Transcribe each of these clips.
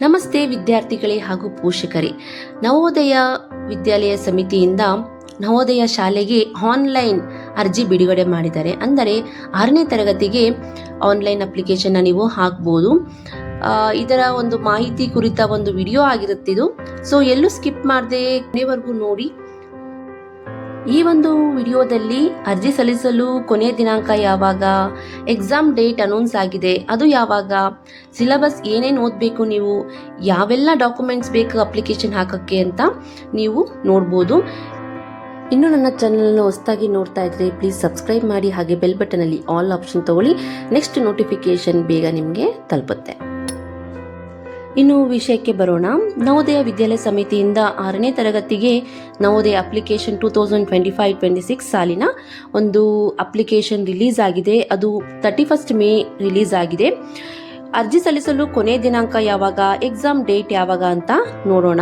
ನಮಸ್ತೆ ವಿದ್ಯಾರ್ಥಿಗಳೇ ಹಾಗೂ ಪೋಷಕರೇ. ನವೋದಯ ವಿದ್ಯಾಲಯ ಸಮಿತಿಯಿಂದ ನವೋದಯ ಶಾಲೆಗೆ ಆನ್ಲೈನ್ ಅರ್ಜಿ ಬಿಡುಗಡೆ ಮಾಡಿದ್ದಾರೆ. ಅಂದರೆ ಆರನೇ ತರಗತಿಗೆ ಆನ್ಲೈನ್ ಅಪ್ಲಿಕೇಶನ್ನ ನೀವು ಹಾಕ್ಬೋದು. ಇದರ ಒಂದು ಮಾಹಿತಿ ಕುರಿತ ಒಂದು ವಿಡಿಯೋ ಆಗಿರುತ್ತಿದ್ದು ಸೊ ಎಲ್ಲೂ ಸ್ಕಿಪ್ ಮಾಡದೆ ಕೊನೆವರೆಗೂ ನೋಡಿ. ಈ ಒಂದು ವಿಡಿಯೋದಲ್ಲಿ ಅರ್ಜಿ ಸಲ್ಲಿಸಲು ಕೊನೆಯ ದಿನಾಂಕ ಯಾವಾಗ? ಎಕ್ಸಾಮ್ ಡೇಟ್ ಅನೌನ್ಸ್ ಆಗಿದೆ. ಅದು ಯಾವಾಗ? ಸಿಲೆಬಸ್ ಏನೇನು ಓದಬೇಕು ನೀವು? ಯಾವೆಲ್ಲ ಡಾಕ್ಯುಮೆಂಟ್ಸ್ ಬೇಕು ಅಪ್ಲಿಕೇಶನ್ ಹಾಕೋಕ್ಕೆ ಅಂತ ನೀವು ನೋಡ್ಬೋದು. ಇನ್ನು ನನ್ನ ಚಾನಲನ್ನು ಹೊಸದಾಗಿ ನೋಡ್ತಾ ಇದ್ರೆ ಪ್ಲೀಸ್ ಸಬ್ಸ್ಕ್ರೈಬ್ ಮಾಡಿ ಹಾಗೆ ಬೆಲ್ ಬಟನಲ್ಲಿ ಆಲ್ ಆಪ್ಷನ್ ತಗೊಳ್ಳಿ. ನೆಕ್ಸ್ಟ್ ನೋಟಿಫಿಕೇಶನ್ ಬೇಗ ನಿಮಗೆ ತಲುಪುತ್ತೆ. ಇನ್ನು ವಿಷಯಕ್ಕೆ ಬರೋಣ. ನವೋದಯ ವಿದ್ಯಾಲಯ ಸಮಿತಿಯಿಂದ ಆರನೇ ತರಗತಿಗೆ Navodaya application two thousand twenty five twenty six ಸಾಲಿನ ಒಂದು ಅಪ್ಲಿಕೇಶನ್ ರಿಲೀಸ್ ಆಗಿದೆ. ಅದು ತರ್ಟಿ ಫಸ್ಟ್ ಮೇ ರಿಲೀಸ್ ಆಗಿದೆ. ಅರ್ಜಿ ಸಲ್ಲಿಸಲು ಕೊನೆ ದಿನಾಂಕ ಯಾವಾಗ, ಎಕ್ಸಾಮ್ ಡೇಟ್ ಯಾವಾಗ ಅಂತ ನೋಡೋಣ.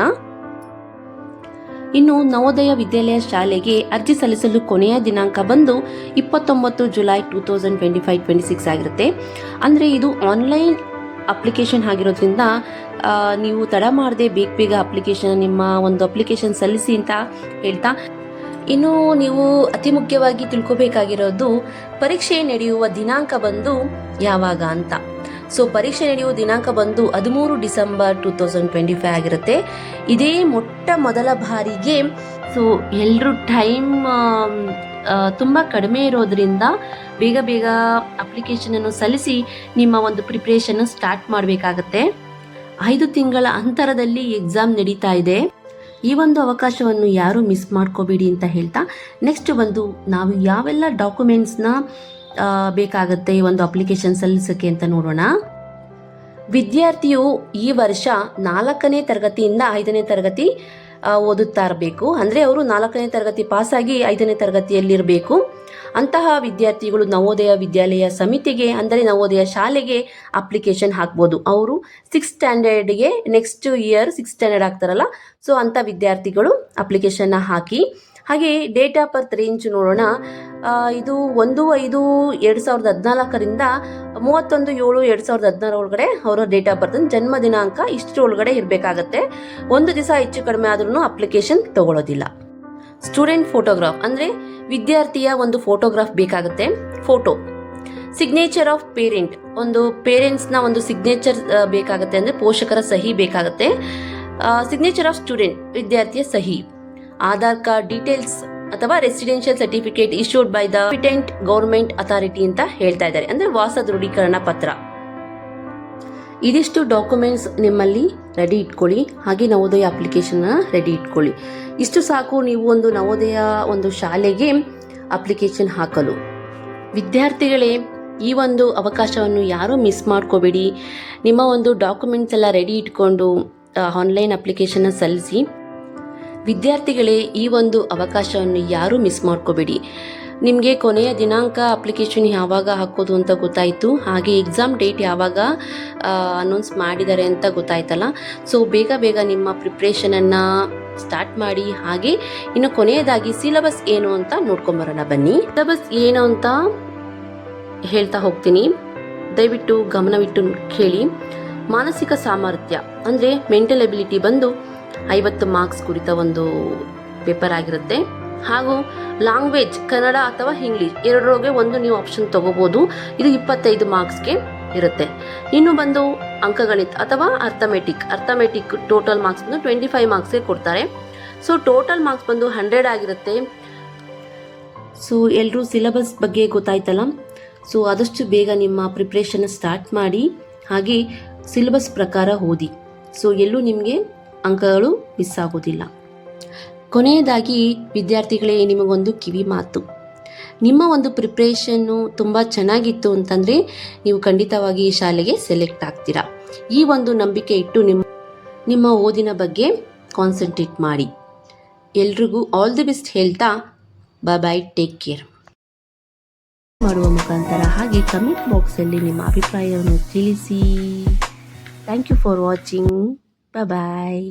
ಇನ್ನು ನವೋದಯ ವಿದ್ಯಾಲಯ ಶಾಲೆಗೆ ಅರ್ಜಿ ಸಲ್ಲಿಸಲು ಕೊನೆಯ ದಿನಾಂಕ ಬಂದು ಇಪ್ಪತ್ತೊಂಬತ್ತು July two thousand twenty five twenty six ಆಗಿರುತ್ತೆ. ಅಂದರೆ ಇದು ಆನ್ಲೈನ್ ಅಪ್ಲಿಕೇಶನ್ ಆಗಿರೋದ್ರಿಂದ ನೀವು ತಡ ಮಾಡದೆ ಬೇಗ ಬೇಗ ಅಪ್ಲಿಕೇಶನ್ ನಿಮ್ಮ ಒಂದು ಅಪ್ಲಿಕೇಶನ್ ಸಲ್ಲಿಸಿ ಅಂತ ಹೇಳ್ತಾ, ಇನ್ನು ನೀವು ಅತಿ ಮುಖ್ಯವಾಗಿ ತಿಳ್ಕೊಬೇಕಾಗಿರೋದು, ಪರೀಕ್ಷೆ ನಡೆಯುವ ದಿನಾಂಕ ಬಂದು ಯಾವಾಗ ಅಂತ. ಸೊ ಪರೀಕ್ಷೆ ನಡೆಯುವ ದಿನಾಂಕ ಬಂದು ಹದಿಮೂರು December two thousand twenty five ಆಗಿರುತ್ತೆ. ಇದೇ ಮೊಟ್ಟ ಮೊದಲ ಬಾರಿಗೆ ಸೊ ಎಲ್ಲರೂ ಟೈಮ್ ತುಂಬ ಕಡಿಮೆ ಇರೋದ್ರಿಂದ ಬೇಗ ಬೇಗ ಅಪ್ಲಿಕೇಶನನ್ನು ಸಲ್ಲಿಸಿ ನಿಮ್ಮ ಒಂದು ಪ್ರಿಪ್ರೇಷನ್ ಸ್ಟಾರ್ಟ್ ಮಾಡಬೇಕಾಗತ್ತೆ. ಐದು ತಿಂಗಳ ಅಂತರದಲ್ಲಿ ಎಕ್ಸಾಮ್ ನಡೀತಾ ಇದೆ. ಈ ಒಂದು ಅವಕಾಶವನ್ನು ಯಾರು ಮಿಸ್ ಮಾಡ್ಕೋಬೇಡಿ ಅಂತ ಹೇಳ್ತಾ ನೆಕ್ಸ್ಟ್ ಬಂದು ನಾವು ಯಾವೆಲ್ಲ ಡಾಕ್ಯುಮೆಂಟ್ಸ್ನ ಬೇಕಾಗುತ್ತೆ ಈ ಒಂದು ಅಪ್ಲಿಕೇಶನ್ ಸಲ್ಲಿಸೋಕ್ಕೆ ಅಂತ ನೋಡೋಣ. ವಿದ್ಯಾರ್ಥಿಯು ಈ ವರ್ಷ ನಾಲ್ಕನೇ ತರಗತಿಯಿಂದ ಐದನೇ ತರಗತಿ ಓದುತ್ತಾ ಇರಬೇಕು. ಅಂದರೆ ಅವರು ನಾಲ್ಕನೇ ತರಗತಿ ಪಾಸಾಗಿ ಐದನೇ ತರಗತಿಯಲ್ಲಿರಬೇಕು. ಅಂತಹ ವಿದ್ಯಾರ್ಥಿಗಳು ನವೋದಯ ವಿದ್ಯಾಲಯ ಸಮಿತಿಗೆ, ಅಂದರೆ ನವೋದಯ ಶಾಲೆಗೆ ಅಪ್ಲಿಕೇಶನ್ ಹಾಕ್ಬೋದು. ಅವರು ಸಿಕ್ಸ್ ಸ್ಟ್ಯಾಂಡರ್ಡ್ಗೆ ನೆಕ್ಸ್ಟ್ ಇಯರ್ ಸಿಕ್ಸ್ ಸ್ಟ್ಯಾಂಡರ್ಡ್ ಆಗ್ತಾರಲ್ಲ ಸೊ ಅಂಥ ವಿದ್ಯಾರ್ಥಿಗಳು ಅಪ್ಲಿಕೇಶನ್ನ ಹಾಕಿ ಹಾಗೆ ಡೇಟ್ ಆಫ್ ಬರ್ತ್ ರೇಂಜ್ ನೋಡೋಣ. ಇದು ಒಂದು, ಐದು, ಎರಡು ಸಾವಿರದ ಹದಿನಾಲ್ಕರಿಂದ ಮೂವತ್ತೊಂದು, ಏಳು, ಎರಡು ಸಾವಿರದ ಹದಿನಾರ ಒಳಗಡೆ ಅವರ ಡೇಟ್ ಆಫ್ ಬರ್ತ್ ಜನ್ಮ ದಿನಾಂಕ ಇಷ್ಟು ಒಳಗಡೆ ಇರಬೇಕಾಗತ್ತೆ. ಒಂದು ದಿವಸ ಹೆಚ್ಚು ಕಡಿಮೆ ಆದ್ರೂ ಅಪ್ಲಿಕೇಶನ್ ತಗೊಳ್ಳೋದಿಲ್ಲ ಸ್ಟೂಡೆಂಟ್ ಫೋಟೋಗ್ರಾಫ್ ಅಂದರೆ ವಿದ್ಯಾರ್ಥಿಯ ಒಂದು ಫೋಟೋಗ್ರಾಫ್ ಬೇಕಾಗುತ್ತೆ. ಫೋಟೋ ಸಿಗ್ನೇಚರ್ ಆಫ್ ಪೇರೆಂಟ್ ಒಂದು ಪೇರೆಂಟ್ಸ್ನ ಒಂದು ಸಿಗ್ನೇಚರ್ ಬೇಕಾಗುತ್ತೆ ಅಂದರೆ ಪೋಷಕರ ಸಹಿ ಬೇಕಾಗುತ್ತೆ. ಸಿಗ್ನೇಚರ್ ಆಫ್ ಸ್ಟೂಡೆಂಟ್ ವಿದ್ಯಾರ್ಥಿಯ ಸಹಿ. ಆಧಾರ್ ಕಾರ್ಡ್ ಡೀಟೇಲ್ಸ್ ಅಥವಾ residential certificate issued by the competent government authority ಅಂತ ಹೇಳ್ತಾ ಇದ್ದಾರೆ. ಅಂದ್ರೆ ವಾಸ ದೃಢೀಕರಣ ಪತ್ರ. ಇದಿಷ್ಟು ಡಾಕ್ಯುಮೆಂಟ್ಸ್ ನಿಮ್ಮಲ್ಲಿ ರೆಡಿ ಇಟ್ಕೊಳ್ಳಿ. ಹಾಗೆ ನವೋದಯ ಅಪ್ಲಿಕೇಶನ್ ರೆಡಿ ಇಟ್ಕೊಳ್ಳಿ. ಇಷ್ಟು ಸಾಕು ನೀವು ಒಂದು ನವೋದಯ ಒಂದು ಶಾಲೆಗೆ ಅಪ್ಲಿಕೇಶನ್ ಹಾಕಲು. ವಿದ್ಯಾರ್ಥಿಗಳೇ, ಈ ಒಂದು ಅವಕಾಶವನ್ನು ಯಾರೂ ಮಿಸ್ ಮಾಡ್ಕೋಬೇಡಿ. ನಿಮ್ಮ ಒಂದು ಡಾಕ್ಯುಮೆಂಟ್ಸ್ ಎಲ್ಲ ರೆಡಿ ಇಟ್ಕೊಂಡು ಆನ್ಲೈನ್ ಅಪ್ಲಿಕೇಶನ್ನ ಸಲ್ಲಿಸಿ. ವಿದ್ಯಾರ್ಥಿಗಳೇ, ಈ ಒಂದು ಅವಕಾಶವನ್ನು ಯಾರೂ ಮಿಸ್ ಮಾಡ್ಕೋಬೇಡಿ. ನಿಮಗೆ ಕೊನೆಯ ದಿನಾಂಕ ಅಪ್ಲಿಕೇಶನ್ ಯಾವಾಗ ಹಾಕೋದು ಅಂತ ಗೊತ್ತಾಯಿತು. ಹಾಗೆ ಎಕ್ಸಾಮ್ ಡೇಟ್ ಯಾವಾಗ ಅನೌನ್ಸ್ ಮಾಡಿದ್ದಾರೆ ಅಂತ ಗೊತ್ತಾಯ್ತಲ್ಲ. ಸೊ ಬೇಗ ಬೇಗ ನಿಮ್ಮ ಪ್ರಿಪ್ರೇಷನನ್ನು ಸ್ಟಾರ್ಟ್ ಮಾಡಿ. ಹಾಗೆ, ಇನ್ನು ಕೊನೆಯದಾಗಿ ಸಿಲೆಬಸ್ ಏನು ಅಂತ ನೋಡ್ಕೊಂಬರೋಣ ಬನ್ನಿ. ಸಿಲೆಬಸ್ ಏನು ಅಂತ ಹೇಳ್ತಾ ಹೋಗ್ತೀನಿ. ದಯವಿಟ್ಟು ಗಮನವಿಟ್ಟು ಕೇಳಿ. ಮಾನಸಿಕ ಸಾಮರ್ಥ್ಯ, ಅಂದರೆ ಮೆಂಟಲ್ ಎಬಿಲಿಟಿ ಬಂದು ಐವತ್ತು ಮಾರ್ಕ್ಸ್ ಕುರಿತ ಒಂದು ಪೇಪರ್ ಆಗಿರುತ್ತೆ. ಹಾಗೂ ಲ್ಯಾಂಗ್ವೇಜ್, ಕನ್ನಡ ಅಥವಾ ಇಂಗ್ಲೀಷ್ ಎರಡರೊಳಗೆ ಒಂದು ನೀವು ಆಪ್ಷನ್ ತಗೋಬೋದು. ಇದು ಇಪ್ಪತ್ತೈದು ಮಾರ್ಕ್ಸ್ಗೆ ಇರುತ್ತೆ. ಇನ್ನು ಬಂದು ಅಂಕಗಣಿತ ಅಥವಾ ಅರ್ಥಮೆಟಿಕ್ ಅರ್ಥಮೆಟಿಕ್ ಟೋಟಲ್ ಮಾರ್ಕ್ಸ್ ಬಂದು ಟ್ವೆಂಟಿ ಫೈವ್ ಮಾರ್ಕ್ಸ್ಗೆ ಕೊಡ್ತಾರೆ. ಸೊ ಟೋಟಲ್ ಮಾರ್ಕ್ಸ್ ಬಂದು ಹಂಡ್ರೆಡ್ ಆಗಿರುತ್ತೆ. ಸೊ ಎಲ್ಲರೂ ಸಿಲೆಬಸ್ ಬಗ್ಗೆ ಗೊತ್ತಾಯ್ತಲ್ಲ? ಸೊ ಆದಷ್ಟು ಬೇಗ ನಿಮ್ಮ ಪ್ರಿಪ್ರೇಷನ್ ಸ್ಟಾರ್ಟ್ ಮಾಡಿ. ಹಾಗೆ ಸಿಲೆಬಸ್ ಪ್ರಕಾರ ಓದಿ. ಸೊ ಎಲ್ಲೂ ನಿಮಗೆ ಅಂಕಗಳು ಮಿಸ್ ಆಗೋದಿಲ್ಲ. ಕೊನೆಯದಾಗಿ, ವಿದ್ಯಾರ್ಥಿಗಳೇ, ನಿಮಗೊಂದು ಕಿವಿ ಮಾತು. ನಿಮ್ಮ ಒಂದು ಪ್ರಿಪ್ರೇಷನ್ನು ತುಂಬ ಚೆನ್ನಾಗಿತ್ತು ಅಂತಂದರೆ, ನೀವು ಖಂಡಿತವಾಗಿ ಈ ಶಾಲೆಗೆ ಸೆಲೆಕ್ಟ್ ಆಗ್ತೀರಾ. ಈ ಒಂದು ನಂಬಿಕೆ ಇಟ್ಟು ನಿಮ್ಮ ನಿಮ್ಮ ಓದಿನ ಬಗ್ಗೆ ಕಾನ್ಸಂಟ್ರೇಟ್ ಮಾಡಿ. ಎಲ್ರಿಗೂ ಆಲ್ ದಿ ಬೆಸ್ಟ್ ಹೇಳ್ತಾ ಬಾಯ್ ಬಾಯ್ ಟೇಕ್ ಕೇರ್ ಮಾಡುವ ಮುಖಾಂತರ ಹಾಗೆ ಕಮೆಂಟ್ ಬಾಕ್ಸಲ್ಲಿ ನಿಮ್ಮ ಅಭಿಪ್ರಾಯವನ್ನು ತಿಳಿಸಿ. Thank you for watching bye